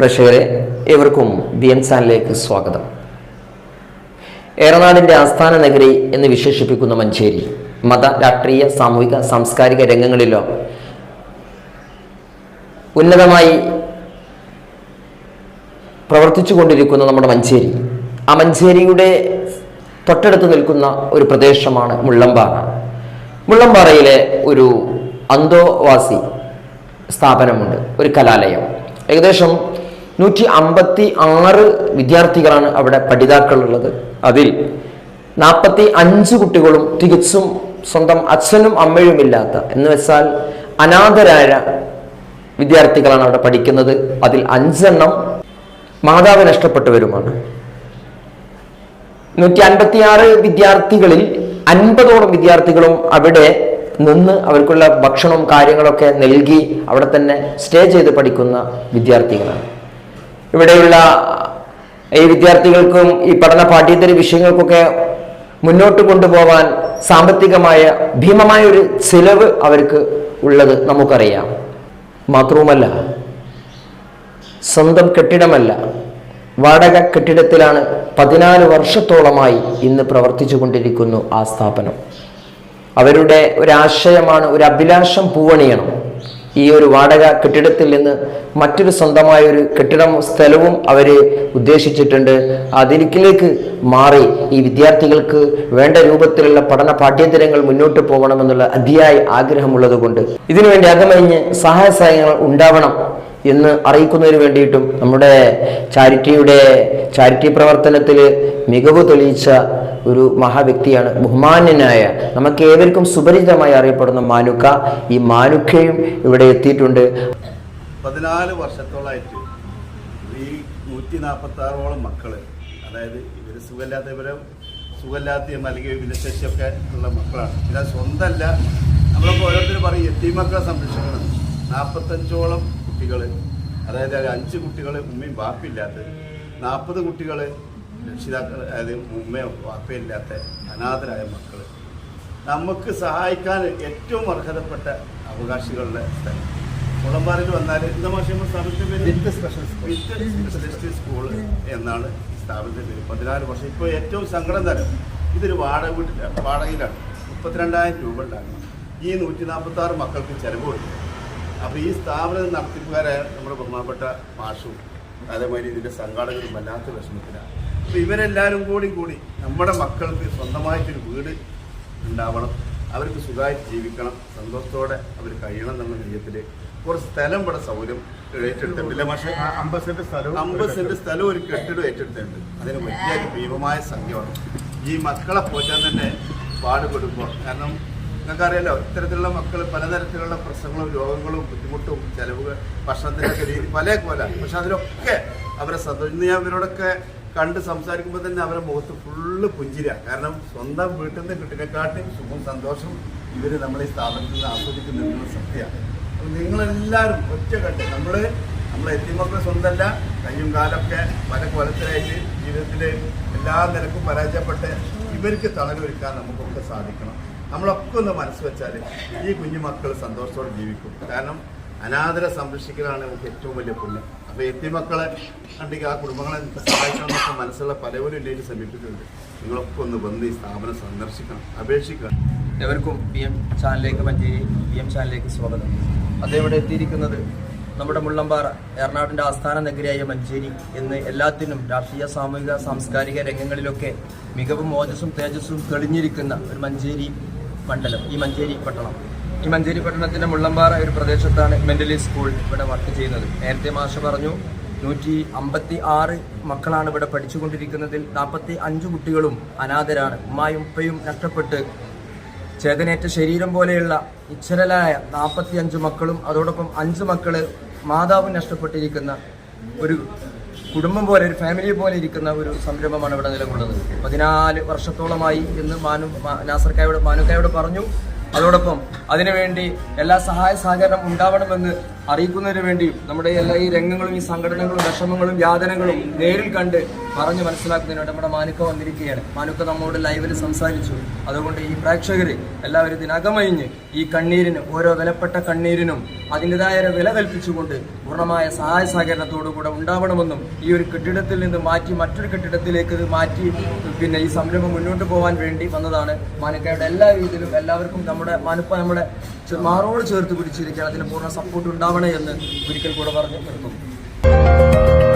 പ്രേക്ഷകരെ ഏവർക്കും B N ചാനലിലേക്ക് സ്വാഗതം. ഏറനാടിന്റെ ആസ്ഥാന നഗരി എന്ന് വിശേഷിപ്പിക്കുന്ന മഞ്ചേരി മത രാഷ്ട്രീയ സാമൂഹിക സാംസ്കാരിക രംഗങ്ങളിലോ ഉന്നതമായി പ്രവർത്തിച്ചു കൊണ്ടിരിക്കുന്ന നമ്മുടെ മഞ്ചേരി ആ മഞ്ചേരിയുടെ തൊട്ടടുത്ത് നിൽക്കുന്ന ഒരു പ്രദേശമാണ് മുള്ളമ്പാറ മുള്ളമ്പാറയിലെ ഒരു അന്തോവാസി സ്ഥാപനമുണ്ട് ഒരു കലാലയം. ഏകദേശം നൂറ്റി അമ്പത്തി ആറ് വിദ്യാർത്ഥികളാണ് അവിടെ പഠിതാക്കളുള്ളത്. അതിൽ നാൽപ്പത്തി അഞ്ച് കുട്ടികളും തികച്ചും സ്വന്തം അച്ഛനും അമ്മയും ഇല്ലാത്ത എന്ന് വെച്ചാൽ അനാഥരായ വിദ്യാർത്ഥികളാണ് അവിടെ പഠിക്കുന്നത്. അതിൽ അഞ്ചെണ്ണം മാതാവ് നഷ്ടപ്പെട്ടവരുമാണ്. നൂറ്റി അൻപത്തിയാറ് വിദ്യാർത്ഥികളിൽ അൻപതോളം വിദ്യാർത്ഥികളും അവിടെ നിന്ന് അവർക്കുള്ള ഭക്ഷണവും കാര്യങ്ങളൊക്കെ നൽകി അവിടെ തന്നെ സ്റ്റേ ചെയ്ത് പഠിക്കുന്ന വിദ്യാർത്ഥികളാണ്. ഇവിടെയുള്ള ഈ വിദ്യാർത്ഥികൾക്കും ഈ പഠന പാഠ്യേതര വിഷയങ്ങൾക്കൊക്കെ മുന്നോട്ട് കൊണ്ടുപോകാൻ സാമ്പത്തികമായ ഭീമമായ ഒരു ചിലവ് അവർക്ക് ഉള്ളത് നമുക്കറിയാം. മാത്രവുമല്ല സ്വന്തം കെട്ടിടമല്ല വാടക കെട്ടിടത്തിലാണ് പതിനാല് വർഷത്തോളമായി ഇന്ന് പ്രവർത്തിച്ചു കൊണ്ടിരിക്കുന്നു ആ സ്ഥാപനം. അവരുടെ ഒരാശയമാണ് ഒരു അഭിലാഷം പൂവണിയണം. ഈ ഒരു വാടക കെട്ടിടത്തിൽ നിന്ന് മറ്റൊരു സ്വന്തമായ ഒരു കെട്ടിടം സ്ഥലവും അവർ ഉദ്ദേശിച്ചിട്ടുണ്ട്. അതിലേക്ക് മാറി ഈ വിദ്യാർത്ഥികൾക്ക് വേണ്ട രൂപത്തിലുള്ള പഠന പാഠ്യേതരങ്ങൾ മുന്നോട്ട് പോകണമെന്നുള്ള അതിയായ ആഗ്രഹമുള്ളത് കൊണ്ട് ഇതിനുവേണ്ടി അകമഴിഞ്ഞ് സഹായ സഹായങ്ങൾ ഉണ്ടാവണം. എന്ന് അറിയിക്കുന്നതിന് വേണ്ടിയിട്ടും നമ്മുടെ ചാരിറ്റിയുടെ ചാരിറ്റി പ്രവർത്തനത്തിൽ മികവ് തെളിയിച്ച ഒരു മഹാവ്യക്തിയാണ് ബഹുമാന്യനായ നമുക്ക് ഏവർക്കും സുപരിചിതമായി അറിയപ്പെടുന്ന മാനുക്ക. ഈ മാനുക്കയും ഇവിടെ എത്തിയിട്ടുണ്ട്. പതിനാല് വർഷത്തോളമായിട്ട് ഈ നൂറ്റി നാൽപ്പത്തി ആറോളം മക്കൾ അതായത് ഇവർ സുഖമില്ലാത്ത ഇവരെ സുഖമില്ലാത്തയും അല്ലെങ്കിൽ ഭിന്നശേഷിയൊക്കെ ഉള്ള മക്കളാണ്. പിന്നെ സ്വന്തമല്ല നമ്മളൊക്കെ ഓരോരുത്തർ പറയും എത്തി മക്കളെ സംരക്ഷിക്കണം. നാൽപ്പത്തഞ്ചോളം കുട്ടികൾ അതായത് അഞ്ച് കുട്ടികൾ ഉമ്മയും ബാപ്പില്ലാത്ത നാൽപ്പത് കുട്ടികൾ രക്ഷിതാക്കൾ അതായത് ഉമ്മയോ ബാപ്പയില്ലാത്ത അനാഥരായ മക്കൾ നമുക്ക് സഹായിക്കാൻ ഏറ്റവും അർഹതപ്പെട്ട അവകാശികളുടെ സ്ഥലം. മുളമ്പാറയിൽ വന്നാൽ എന്താ മാഷം സ്ഥാപനത്തിന്റെ പേര്? സ്പെഷ്യലിസ്റ്റ് സ്കൂൾ എന്നാണ് സ്ഥാപനത്തിന്റെ പേര്. പതിനാല് വർഷം. ഇപ്പോൾ ഏറ്റവും സങ്കടം തരം ഇതൊരു വാടക വീട്ടിലാണ് വാടകയിലാണ്. മുപ്പത്തിരണ്ടായിരം രൂപ ഉണ്ടാകും. ഈ നൂറ്റി നാൽപ്പത്തി ആറ് മക്കൾക്ക് ചെലവ് കൊടുക്കും അപ്പോൾ ഈ സ്ഥാപനം നടത്തിപ്പുകാരായ നമ്മുടെ ബഹുമാനപ്പെട്ട മാഷും അതേമാതിരി ഇതിന്റെ സംഘാടകരും വല്ലാത്ത വിഷമത്തിലാണ്. അപ്പോൾ ഇവരെല്ലാവരും കൂടി കൂടി നമ്മുടെ മക്കൾക്ക് സ്വന്തമായിട്ടൊരു വീട് ഉണ്ടാവണം. അവർക്ക് സുഖമായിട്ട് ജീവിക്കണം. സന്തോഷത്തോടെ അവർ കഴിയണം എന്നുള്ള വിജയത്തിൽ കുറച്ച് സ്ഥലം ഇവിടെ സൗകര്യം ഏറ്റെടുത്തിട്ടില്ല പക്ഷേ അമ്പത് സെന്റ് സ്ഥലവും അമ്പത് സെന്റ് സ്ഥലം ഒരു കെട്ടിടം ഏറ്റെടുത്തിട്ടുണ്ട്. അതിന് വലിയ ഭീമമായ സംഖ്യമാണ് ഈ മക്കളെ പോറ്റാൻ തന്നെ പാടുപെടുമ്പോൾ കാരണം നിങ്ങൾക്കറിയാലോ ഇത്തരത്തിലുള്ള മക്കൾ പലതരത്തിലുള്ള പ്രശ്നങ്ങളും രോഗങ്ങളും ബുദ്ധിമുട്ടും ചെലവുകൾ ഭക്ഷണത്തിനൊക്കെ രീതി പല പോലെ. പക്ഷെ അതിലൊക്കെ അവരെ സന്തോഷം ഞാൻ ഇവരോടൊക്കെ കണ്ട് സംസാരിക്കുമ്പോൾ തന്നെ അവരുടെ മുഖത്ത് ഫുള്ള് പുഞ്ചിരിയാണ് കാരണം സ്വന്തം വീട്ടിൽ നിന്ന് കിട്ടിനെക്കാട്ടും സുഖം സന്തോഷം ഇവർ നമ്മളെ സ്ഥാപനത്തിൽ നിന്ന് ആസ്വദിക്കുന്നുണ്ടെന്ന് സത്യമാണ് അപ്പം നിങ്ങളെല്ലാവരും ഒറ്റക്കെട്ട്. നമ്മൾ നമ്മളെ എത്തിമൊക്കെ സ്വന്തമല്ല കയ്യും കാലൊക്കെ പല കൊലത്തിലായിട്ട് ജീവിതത്തിൽ എല്ലാ നിരക്കും പരാജയപ്പെട്ട് ഇവർക്ക് തളരൊരുക്കാൻ നമുക്കൊക്കെ സാധിക്കണം. നമ്മളൊക്കെ ഒന്ന് മനസ്സ് വെച്ചാൽ ഈ കുഞ്ഞു മക്കൾ സന്തോഷത്തോടെ ജീവിക്കും. കാരണം അനാഥരെ സംരക്ഷിക്കലാണ് നമുക്ക് ഏറ്റവും വലിയ പുണ്യം. അപ്പോൾ എത്തിമക്കളെ കണ്ടെങ്കിൽ ആ കുടുംബങ്ങളെ സഹായിക്കണമെന്നൊക്കെ മനസ്സുള്ള പലവരും ഇല്ലെങ്കിൽ സമീപിക്കുന്നുണ്ട് നിങ്ങളൊക്കെ ഒന്ന് വന്ന് ഈ സ്ഥാപനം സന്ദർശിക്കണം അപേക്ഷിക്കണം. എവർക്കും പി എം ചാനലിലേക്ക് മഞ്ചേരി പി എം ചാനലിലേക്ക് സ്വാഗതം. അത് ഇവിടെ എത്തിയിരിക്കുന്നത് നമ്മുടെ മുള്ളമ്പാറ എറണാകുളത്തിന്റെ ആസ്ഥാന നഗരിയായ മഞ്ചേരി എന്ന് എല്ലാത്തിനും രാഷ്ട്രീയ സാമൂഹിക സാംസ്കാരിക രംഗങ്ങളിലൊക്കെ മികവും ഓജസ്സും തേജസ്സും തെളിഞ്ഞിരിക്കുന്ന ഒരു മഞ്ചേരി മണ്ഡലം ഈ മഞ്ചേരി പട്ടണം. ഈ മഞ്ചേരി പട്ടണത്തിന്റെ മുള്ളമ്പാറ ഒരു പ്രദേശത്താണ് മെന്റലി സ്കൂൾ ഇവിടെ വർക്ക് ചെയ്യുന്നത്. നേരത്തെ മാഷ പറഞ്ഞു നൂറ്റി അമ്പത്തി ആറ് മക്കളാണ് ഇവിടെ പഠിച്ചുകൊണ്ടിരിക്കുന്നതിൽ നാൽപ്പത്തി അഞ്ച് കുട്ടികളും അനാഥരാണ്. ഉമ്മായും ഉപ്പയും നഷ്ടപ്പെട്ട് ചേതനേറ്റ ശരീരം പോലെയുള്ള ഇച്ഛരലായ നാൽപ്പത്തി അഞ്ച് മക്കളും അതോടൊപ്പം അഞ്ച് മക്കൾ മാതാവും നഷ്ടപ്പെട്ടിരിക്കുന്ന ഒരു കുടുംബം പോലെ ഒരു ഫാമിലി പോലെ ഇരിക്കുന്ന ഒരു സംരംഭമാണ് ഇവിടെ നിലകൊള്ളുന്നത്. പതിനാല് വർഷത്തോളമായി എന്ന് മാനു നാസർക്കായോട് മാനുക്കായോട് പറഞ്ഞു. അതോടൊപ്പം അതിനുവേണ്ടി എല്ലാ സഹായ സഹകരണം ഉണ്ടാവണമെന്ന് അറിയിക്കുന്നതിന് വേണ്ടിയും നമ്മുടെ എല്ലാ ഈ രംഗങ്ങളും ഈ സംഘടനകളും വിഷമങ്ങളും യാതനകളും നേരിൽ കണ്ട് പറഞ്ഞ് മനസ്സിലാക്കുന്നതിന് വേണ്ടി നമ്മുടെ മാനുക്ക വന്നിരിക്കുകയാണ്. മാനുക്ക നമ്മോട് ലൈവിൽ സംസാരിച്ചു. അതുകൊണ്ട് ഈ പ്രേക്ഷകർ എല്ലാവരും ഇതിനകമഴിഞ്ഞ് ഈ കണ്ണീരിന് ഓരോ വിലപ്പെട്ട കണ്ണീരിനും അതിന്റെതായ വില കൽപ്പിച്ചുകൊണ്ട് പൂർണമായ സഹായ സഹകരണത്തോടുകൂടെ ഉണ്ടാവണമെന്നും ഈ ഒരു കെട്ടിടത്തിൽ നിന്ന് മാറ്റി മറ്റൊരു കെട്ടിടത്തിലേക്ക് മാറ്റി പിന്നെ ഈ സംരംഭം മുന്നോട്ട് പോകാൻ വേണ്ടി വന്നതാണ് മാനുക്കയുടെ എല്ലാ രീതിയിലും എല്ലാവർക്കും നമ്മുടെ മാനുപ്പ നമ്മുടെ മാറോട് ചേർത്ത് പിടിച്ചിരിക്കാൻ അതിന് പൂർണ സപ്പോർട്ട് ഉണ്ടാവണേ എന്ന് ഒരിക്കൽ കൂടെ പറഞ്ഞു നിർത്തുന്നു.